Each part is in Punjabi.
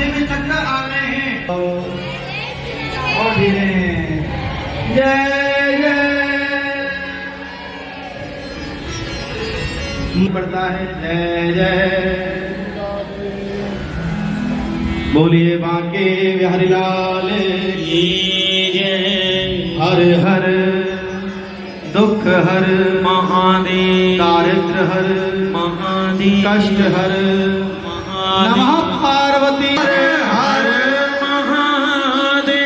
रास्ते में चक्कर आ रहे हैं। और धीरे जय जय। पड़ता है जय जय। बोलिए बांके बिहारी लाल हर हर। दुख हर। महादेव। दारिद्र हर। महादेव। कष्ट हर। ਪਾਰਵਤੀ ਹਰ ਮਹਾਦੇਵ।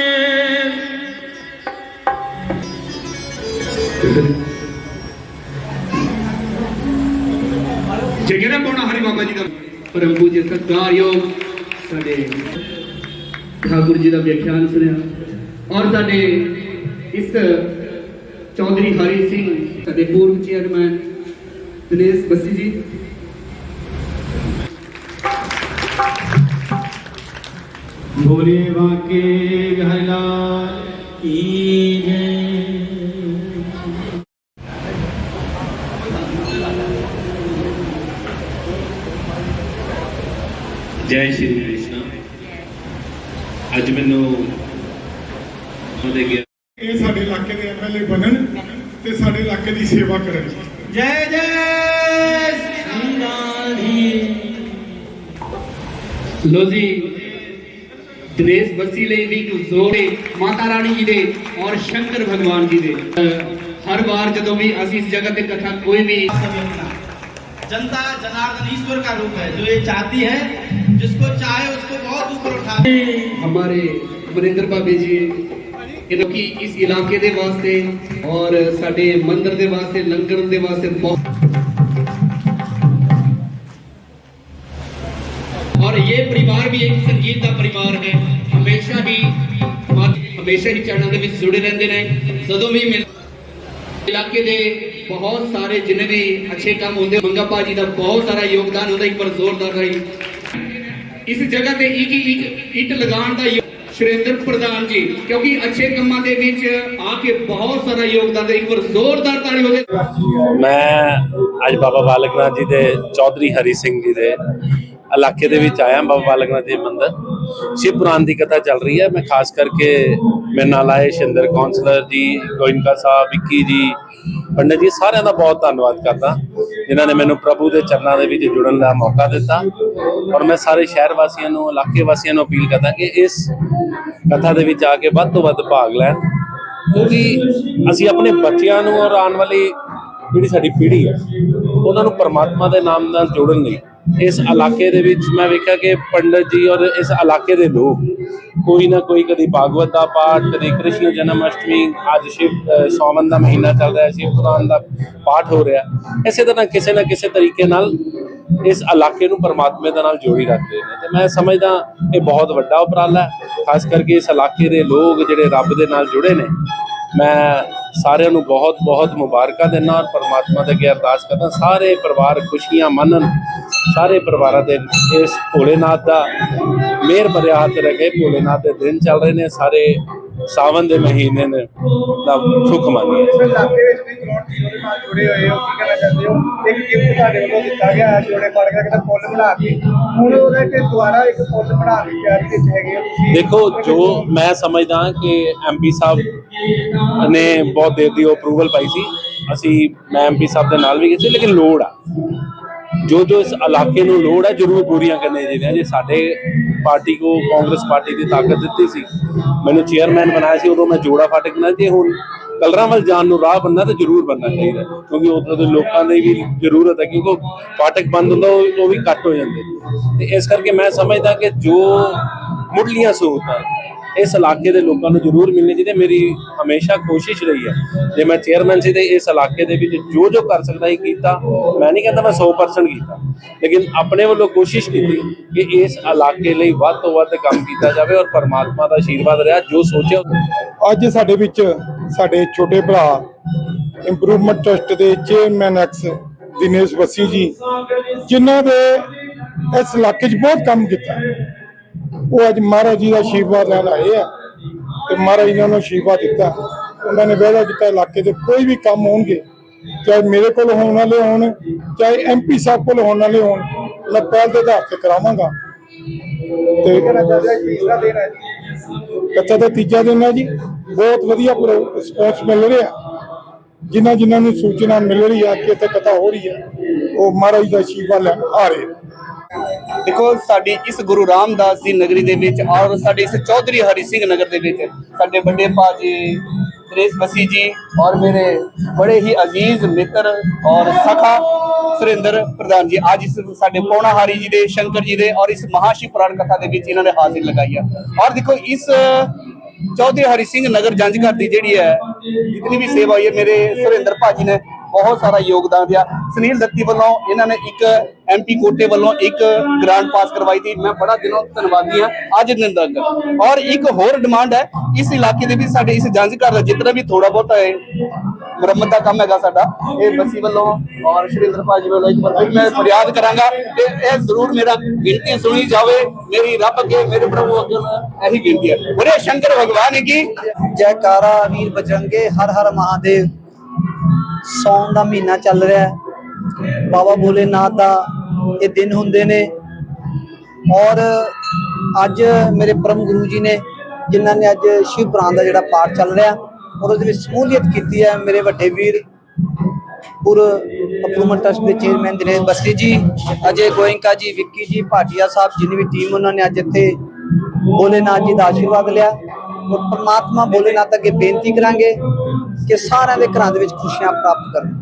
ਜੇ ਕਿਹਨੇ ਪਾਉਣਾ ਹਰੀ ਬਾਬਾ ਜੀ ਦਾ ਪਰਮ ਪੂਜਯ ਸਤਿਕਾਰਯੋਗ ਸਾਡੇ ਠਾਕੁਰ ਜੀ ਦਾ ਵਿਆਖਿਆਨ ਸੁਣਿਆ। ਔਰ ਸਾਡੇ ਇਸ ਚੌਧਰੀ ਹਰੀ ਸਿੰਘ ਸਾਡੇ ਪੂਰਵ ਚੇਅਰਮੈਨ ਦਿਨੇਸ਼ ਬਸੀ ਜੀ बोलिए बांके बिहारी लाल की जय ਜੈ ਸ਼੍ਰੀ ਕ੍ਰਿਸ਼ਨ ਅੱਜ ਮੈਨੂੰ ਉਹਦੇ ਗਿਆ ਇਹ ਸਾਡੇ ਇਲਾਕੇ ਦੇ ਐਮਐਲਏ ਬਣਨ ਤੇ ਸਾਡੇ ਇਲਾਕੇ ਦੀ ਸੇਵਾ ਕਰਨ जय जय ਲੋ ਜੀ ਦਿਨੇਸ਼ ਬੱਸੀ ਲਈ ਵੀ ਇੱਕ ਜ਼ੋਰ ਹੈ ਮਾਤਾ ਰਾਣੀ ਜੀ ਦੇ ਔਰ ਸ਼ੰਕਰ ਭਗਵਾਨ ਜੀ ਦੇ ਅਹ ਹਰ ਵਾਰ ਜਦੋਂ ਵੀ ਅਸੀਂ ਇਸ ਜਗ੍ਹਾ ਤੇ ਕਥਾ ਕੋਈ ਵੀ जनता जनार्दन ईश्वर का रूप है जो ये चाहती है जिसको चाहे उसको बहुत ऊपर उठा हमारे ਅਮਰਿੰਦਰ ਬਾਬੇ ਜੀ ਇਹਨਾਂ ਕੀ ਇਸ ਇਲਾਕੇ ਦੇ ਵਾਸਤੇ ਔਰ ਸਾਡੇ ਮੰਦਿਰ ਦੇ ਵਾਸਤੇ ਲੰਗਰ ਦੇ ਵਾਸਤੇ और ये परिवार भी एक संगीत ਦਾ ਪਰਿਵਾਰ ਹੈ ਹਮੇਸ਼ਾ ਹੀ ਹਮੇਸ਼ਾ ਹੀ ਚੜ੍ਹਨਾਂ ਦੇ ਵਿੱਚ ਜੁੜੇ ਰਹਿੰਦੇ ਨੇ ਜਦੋਂ ਵੀ ਮਿਲ ਇਲਾਕੇ ਦੇ ਬਹੁਤ ਸਾਰੇ ਜਿੰਨੇ ਵੀ ਅੱਛੇ ਕੰਮ ਹੁੰਦੇ ਮੰਗਾ ਭਾਜੀ ਦਾ ਬਹੁਤ ਸਾਰਾ ਯੋਗਦਾਨ ਹੁੰਦਾ ਇੱਕ ਵਾਰ ਜ਼ੋਰਦਾਰ ਰਹੀ ਇਸ ਜਗ੍ਹਾ ਤੇ ਇੱਕ ਇੱਕ ਇੱਟ ਲਗਾਉਣ ਦਾ ਯੋ- ਸੁਰਿੰਦਰ ਪ੍ਰਧਾਨ ਜੀ ਕਿਉਂਕਿ ਅੱਛੇ ਕੰਮਾਂ ਦੇ ਵਿੱਚ ਆ ਕੇ ਬਹੁਤ ਸਾਰਾ ਯੋਗਦਾਨ ਦੇ ਇੱਕ ਵਾਰ ਜ਼ੋਰਦਾਰ ਤਾੜੀ ਹੋ ਜਾਏ ਮੈਂ ਅੱਜ ਬਾਬਾ ਬਾਲਕ ਨਾਥ ਜੀ ਦੇ ਚੌਧਰੀ ਹਰੀ ਸਿੰਘ ਜੀ ਦੇ ਇਲਾਕੇ ਦੇ ਵਿੱਚ ਆਇਆ ਬਾਬਾ ਬਾਲਕ ਨਾਥ ਜੀ ਮੰਦਿਰ। ਸ਼ਿਵ ਪੁਰਾਣ ਦੀ ਕਥਾ ਚੱਲ ਰਹੀ ਹੈ। ਮੈਂ ਖਾਸ ਕਰਕੇ ਮੇਰੇ ਨਾਲ ਆਏ ਸ਼ਿੰਦਰ ਕਾਉਂਸਲਰ ਜੀ, ਗੋਇੰਕਾ ਸਾਹਿਬ, ਵਿੱਕੀ ਜੀ, ਪੰਡਤ ਜੀ, ਸਾਰਿਆਂ ਦਾ ਬਹੁਤ ਧੰਨਵਾਦ ਕਰਦਾ। ਜਿਨ੍ਹਾਂ ਨੇ ਮੈਨੂੰ ਪ੍ਰਭੂ ਦੇ ਚਰਨਾਂ ਦੇ ਵਿੱਚ ਜੁੜਨ ਦਾ ਮੌਕਾ ਦਿੱਤਾ। ਔਰ ਮੈਂ ਸਾਰੇ ਸ਼ਹਿਰ ਵਾਸੀਆਂ ਨੂੰ, ਇਲਾਕੇ ਵਾਸੀਆਂ ਨੂੰ ਅਪੀਲ ਕਰਦਾ ਕਿ ਇਸ ਕਥਾ ਦੇ ਵਿੱਚ ਆ ਕੇ ਵੱਧ ਤੋਂ ਵੱਧ ਭਾਗ ਲੈਣ। ਕਿਉਂਕਿ ਅਸੀਂ ਆਪਣੇ ਬੱਚਿਆਂ ਨੂੰ ਔਰ ਆਉਣ ਵਾਲੀ ਜਿਹੜੀ ਸਾਡੀ ਪੀੜ੍ਹੀ ਹੈ, ਉਹਨਾਂ ਨੂੰ ਪਰਮਾਤਮਾ ਦੇ ਨਾਮ ਨਾਲ ਜੋੜਨ ਲਈ ਇਸ ਇਲਾਕੇ ਦੇ ਵਿੱਚ ਮੈਂ ਵੇਖਿਆ ਕਿ ਪੰਡਤ ਜੀ ਔਰ ਇਸ ਇਲਾਕੇ ਦੇ ਲੋਕ ਕੋਈ ਨਾ ਕੋਈ ਕਦੀ ਭਾਗਵਤ ਦਾ ਪਾਠ ਕਦੀ ਕ੍ਰਿਸ਼ਨ ਜਨਮ ਅਸ਼ਟਮੀ ਅੱਜ ਸ਼ਿਵ ਅ, ਦਾ ਮਹੀਨਾ ਚੱਲ ਰਿਹਾ ਸ਼ਿਵ ਪੁਰਾਣ ਦਾ ਪਾਠ ਹੋ ਰਿਹਾ। ਇਸੇ ਤਰ੍ਹਾਂ ਕਿਸੇ ਨਾ ਕਿਸੇ ਤਰੀਕੇ ਨਾਲ ਇਸ ਇਲਾਕੇ ਨੂੰ ਪਰਮਾਤਮਾ ਦੇ ਨਾਲ ਜੋੜੀ ਰੱਖਦੇ ਨੇ। ਤੇ ਮੈਂ ਸਮਝਦਾ ਇਹ ਬਹੁਤ ਵੱਡਾ ਉਪਰਾਲਾ ਹੈ। ਖਾਸ ਕਰਕੇ ਇਸ ਇਲਾਕੇ ਦੇ ਲੋਕ ਜਿਹੜੇ ਰੱਬ ਦੇ ਨਾਲ ਜੁੜੇ ਨੇ ਮੈਂ ਸਾਰਿਆਂ ਨੂੰ ਬਹੁਤ ਬਹੁਤ ਮੁਬਾਰਕਾਂ ਦਿੰਦਾ ਔਰ ਪਰਮਾਤਮਾ ਦੇ ਅੱਗੇ ਅਰਦਾਸ ਕਰਦਾ। ਸਾਰੇ ਪਰਿਵਾਰ ਖੁਸ਼ੀਆਂ ਮੰਨਣ ਸਾਰੇ ਪਰਿਵਾਰਾਂ ਦੇ ਇਸ ਭੋਲੇਨਾਥ ਦਾ ਮਿਹਰ ਭਰਿਆ ਹੱਥ ਰੱਖੇ ਭੋਲੇਨਾਥ ਦੇ ਦਿਨ ਚੱਲ ਰਹੇ ਨੇ ਸਾਰੇ ਸਾਵਨ ਦੇ ਮਹੀਨੇ ਨੇ ਦਾ ਸੁਖ ਮੰਨੀਏ ਇਲਾਕੇ ਵਿੱਚ ਵੀ ਗਰਾਊਂਡ ਜ਼ੀਰੋ ਦੇ ਨਾਲ ਜੁੜੇ ਹੋਏ ਹੋ ਕੀ ਕਹਿਣਾ ਚਾਹੁੰਦੇ ਹੋ? ਇੱਕ ਗਿਫਟ ਤੁਹਾਡੇ ਵੱਲੋਂ ਦਿੱਤਾ ਗਿਆ ਹੈ ਜੋੜੇ ਪਾੜ ਕੇ ਕਿਤੇ ਪੁੱਲ ਬਣਾ ਕੇ। ਹੁਣ ਉਹਦੇ ਤੇ ਦੁਬਾਰਾ ਇੱਕ ਪੁੱਲ ਬਣਾਉਣ ਦੀ ਤਿਆਰੀ ਵਿੱਚ ਹੈਗੇ ਹੋ ਤੁਸੀਂ। ਦੇਖੋ ਜੋ ਮੈਂ ਸਮਝਦਾ ਕਿ ਐਮਪੀ ਸਾਹਿਬ ਨੇ ਬਹੁਤ ਦੇਰ ਦੀ ਅਪਰੂਵਲ ਪਾਈ ਸੀ। ਅਸੀਂ ਮੈਂ ਐਮਪੀ ਸਾਹਿਬ ਦੇ ਨਾਲ ਵੀ ਗਏ ਸੀ ਲੇਕਿਨ ਲੋੜ ਆ। ਜੋ ਜੋ ਇਸ ਇਲਾਕੇ ਨੂੰ ਲੋੜ ਹੈ, ਜ਼ਰੂਰ ਪੂਰੀਆਂ ਕਰਨੀਆਂ ਚਾਹੀਦੀਆਂ। ਜੇ ਸਾਡੇ ਪਾਰਟੀ ਕੋ ਕਾਂਗਰਸ ਪਾਰਟੀ ਦੀ ਤਾਕਤ ਦਿੱਤੀ ਸੀ, ਮੈਨੂੰ ਚੇਅਰਮੈਨ ਬਣਾਇਆ ਸੀ, ਉਦੋਂ ਮੈਂ ਜੋੜਾ ਫਾਟਕ ਬਣਾਇਆ ਤੇ ਹੁਣ ਕਲਰਾਂਵਲ ਜਾਣ ਨੂੰ ਰਾਹ ਬੰਨਾ ਤੇ ਜ਼ਰੂਰ ਬੰਨਣਾ ਚਾਹੀਦਾ ਕਿਉਂਕਿ ਉੱਥੇ ਦੇ ਲੋਕਾਂ ਦੀ ਵੀ ਜ਼ਰੂਰਤ ਹੈ, ਕਿਉਂਕਿ ਫਾਟਕ ਬੰਦ ਹੁੰਦਾ, ਉਹ ਉਹ ਵੀ ਕੱਟ ਹੋ ਜਾਂਦੇ। ਤੇ ਇਸ ਕਰਕੇ ਮੈਂ ਸਮਝਦਾ ਕਿ ਜੋ ਮੁੱਢਲੀਆਂ ਸਹੂਲਤਾਂ ਇਸ ਇਲਾਕੇ ਦੇ ਲੋਕਾਂ ਨੂੰ ਜ਼ਰੂਰ ਮਿਲਣੀ ਚਾਹੀਦੀ ਮੇਰੀ ਹਮੇਸ਼ਾ ਕੋਸ਼ਿਸ਼ ਰਹੀ ਹੈ। ਜੇ ਮੈਂ ਚੇਅਰਮੈਨ ਸੀ ਤੇ ਇਸ ਇਲਾਕੇ ਦੇ ਵਿੱਚ ਜੋ ਜੋ ਕਰ ਸਕਦਾ ਸੀ ਕੀਤਾ, ਮੈਂ ਨਹੀਂ ਕਹਿੰਦਾ ਮੈਂ 100% ਕੀਤਾ। ਲੇਕਿਨ ਆਪਣੇ ਵੱਲੋਂ ਕੋਸ਼ਿਸ਼ ਕੀਤੀ ਕਿ ਇਸ ਇਲਾਕੇ ਲਈ ਵੱਧ ਤੋਂ ਵੱਧ ਕੰਮ ਕੀਤਾ ਜਾਵੇ ਔਰ ਪਰਮਾਤਮਾ ਦਾ ਆਸ਼ੀਰਵਾਦ ਰਿਹਾ, ਜੋ ਸੋਚਿਆ ਅੱਜ ਸਾਡੇ ਵਿੱਚ ਸਾਡੇ ਛੋਟੇ ਭਰਾ ਇੰਪਰੂਵਮੈਂਟ ਟਰਸਟ ਦੇ ਚੇਅਰਮੈਨ ਐਕਸ ਦਿਨੇਸ਼ ਬੱਸੀ ਜੀ, ਜਿਨ੍ਹਾਂ ਦੇ ਇਸ ਇਲਾਕੇ 'ਚ ਬਹੁਤ ਕੰਮ ਕੀਤਾ। ਉਹ ਅੱਜ ਮਹਾਰਾਜ ਜੀ ਦਾ ਆਸ਼ੀਰਵਾਦ ਲੈਣ ਆਏ ਆ ਤੇ ਮਹਾਰਾਜ ਨੇ ਉਹਨਾਂ ਨੂੰ ਆਸ਼ੀਰਵਾਦ ਦਿੱਤਾ। ਉਹਨਾਂ ਨੇ ਵਾਅਦਾ ਕੀਤਾ ਇਲਾਕੇ ਦੇ ਕੋਈ ਵੀ ਕੰਮ ਹੋਣਗੇ, ਚਾਹੇ ਮੇਰੇ ਕੋਲ ਹੋਣ ਵਾਲੇ ਹੋਣ, ਚਾਹੇ ਐਮਪੀ ਸਾਹਿਬ ਕੋਲ ਹੋਣ ਵਾਲੇ ਹੋਣ, ਮੈਂ ਪਹਿਲ ਦੇ ਆਧਾਰ ਤੇ ਕਰਾਵਾਂਗਾ। ਤੇ ਕੱਚਾ ਦਾ ਤੀਜਾ ਦਿਨ ਹੈ ਜੀ, ਬਹੁਤ ਵਧੀਆ ਰਿਸਪੌਂਸ ਮਿਲ ਰਿਹਾ। ਜਿਨ੍ਹਾਂ ਜਿਨ੍ਹਾਂ ਨੂੰ ਸੂਚਨਾ ਮਿਲ ਰਹੀ ਹੈ ਕਿ ਇੱਥੇ ਕਥਾ ਹੋ ਰਹੀ ਹੈ ਉਹ ਮਹਾਰਾਜ ਦਾ ਸ਼ੀਫਾ ਲੈਣ ਆ ਰਹੇ ਦੇਖੋ, ਸਾਡੀ ਇਸ ਗੁਰੂ ਰਾਮਦਾਸ ਦੀ ਨਗਰੀ ਦੇ ਵਿੱਚ ਔਰ ਸਾਡੇ ਇਸ ਚੌਧਰੀ ਹਰੀ ਸਿੰਘ ਨਗਰ ਦੇ ਵਿੱਚ ਸਾਡੇ ਵੱਡੇ ਭਾਜੀ ਦਰੇਸ਼ ਬਸੀ ਜੀ ਔਰ ਮੇਰੇ ਬੜੇ ਹੀ ਅਜ਼ੀਜ਼ ਮਿੱਤਰ ਔਰ ਸਖਾ ਸੁਰਿੰਦਰ ਪ੍ਰਧਾਨ ਜੀ, ਅੱਜ ਇਸ ਸਾਡੇ ਪੌਣਾ ਹਾਰੀ ਜੀ ਦੇ, ਸ਼ੰਕਰ ਜੀ ਦੇ ਔਰ ਇਸ ਮਹਾਸ਼ਿਵ ਪੁਰਾਣ ਕਥਾ ਦੇ ਵਿੱਚ ਇਹਨਾਂ ਨੇ ਹਾਜ਼ਰ ਲਗਾਈ ਹੈ ਔਰ ਦੇਖੋ, ਇਸ ਚੌਧਰੀ ਹਰੀ ਸਿੰਘ ਨਗਰ ਜੰਜ ਘਰ ਦੀ ਜਿਹੜੀ ਹੈ, ਜਿਤਨੀ ਵੀ ਸੇਵਾ ਹੋਈ ਹੈ, ਮੇਰੇ ਸੁਰਿੰਦਰ ਭਾਜੀ ਨੇ ਬਹੁਤ ਸਾਰਾ ਯੋਗਦਾਨ ਰਿਹਾ ਸੁਨੀਲ ਦੱਤੀ ਵੱਲੋਂ ਇਹਨਾਂ ਨੇ ਇੱਕ ਐਮਪੀ ਕੋਟੇ ਵੱਲੋਂ ਇੱਕ ਗ੍ਰਾਂਟ ਪਾਸ ਕਰਵਾਈ ਸੀ। ਮੈਂ ਬੜਾ ਦਿਲੋਂ ਧੰਨਵਾਦੀ ਹਾਂ। ਅੱਜ ਦਿਨ ਤੱਕ ਔਰ ਇੱਕ ਹੋਰ ਡਿਮਾਂਡ ਹੈ, ਇਸ ਇਲਾਕੇ ਦੇ ਵਿੱਚ ਸਾਡੇ ਇਸ ਜੰਜ ਘਰ ਦਾ ਜਿਤਨਾ ਵੀ ਥੋੜਾ ਬਹੁਤਾ ਹੈ, ਮੁਰੰਮਤ ਦਾ ਕੰਮ ਹੈਗਾ ਸਾਡਾ, ਇਹ ਬਸੀ ਵੱਲੋਂ ਔਰ ਸ਼੍ਰੀਂਦਰ ਭਾਜੀ ਵੱਲੋਂ ਇੱਕ ਵਾਰ ਫਿਰ ਮੈਂ ਫਰਿਆਦ ਕਰਾਂਗਾ ਕਿ ਇਹ ਜ਼ਰੂਰ ਮੇਰਾ ਗਿਣਤੀ ਸੁਣੀ ਜਾਵੇ, ਮੇਰੀ ਰੱਬ ਅੱਗੇ, ਮੇਰੇ ਪ੍ਰਭੂ ਅੱਗੇ ਇਹੀ ਗਿਣਤੀ ਹੈ। ਬੜੇ ਸ਼ੰਕਰ ਭਗਵਾਨ ਕੀ ਜੈਕਾਰਾ, ਵੀਰ ਬਜਰੰਗੇ, ਹਰ ਹਰ ਮਹਾਦੇਵ। ਸੌਣ ਦਾ ਮਹੀਨਾ ਚੱਲ ਰਿਹਾ ਹੈ। ਬਾਬਾ ਭੋਲੇਨਾਥ ਦਾ ਇਹ ਦਿਨ ਹੁੰਦੇ ਨੇ। ਔਰ ਅੱਜ ਮੇਰੇ ਪਰਮ ਗੁਰੂ ਜੀ ਨੇ, ਜਿਨ੍ਹਾਂ ਨੇ ਅੱਜ ਸ਼ਿਵ ਪੁਰਾਣ ਦਾ ਜਿਹੜਾ ਪਾਠ ਚੱਲ ਰਿਹਾ ਔਰ ਉਹਦੇ ਵਿੱਚ ਸਮੂਲੀਅਤ ਕੀਤੀ ਹੈ ਮੇਰੇ ਵੱਡੇ ਵੀਰ, ਪੁਰ ਅਪਰੂਵਮੈਂਟ ਟਰਸਟ ਦੇ ਚੇਅਰਮੈਨ ਦਿਨੇਸ਼ ਬਸਰੀ ਜੀ, ਅਜੇ ਗੋਇੰਕਾ ਜੀ, ਵਿੱਕੀ ਜੀ, ਭਾਟੀਆ ਸਾਹਿਬ, ਜਿੰਨੀ ਵੀ ਟੀਮ ਉਹਨਾਂ ਨੇ ਅੱਜ ਇੱਥੇ ਭੋਲੇਨਾਥ ਜੀ ਦਾ ਆਸ਼ੀਰਵਾਦ ਲਿਆ। ਪ੍ਰਮਾਤਮਾ ਭੋਲੇਨਾਥ ਅੱਗੇ ਬੇਨਤੀ ਕਰਾਂਗੇ ਕਿ ਸਾਰਿਆਂ ਦੇ ਘਰਾਂ ਦੇ ਵਿੱਚ ਖੁਸ਼ੀਆਂ ਪ੍ਰਾਪਤ ਕਰਨ।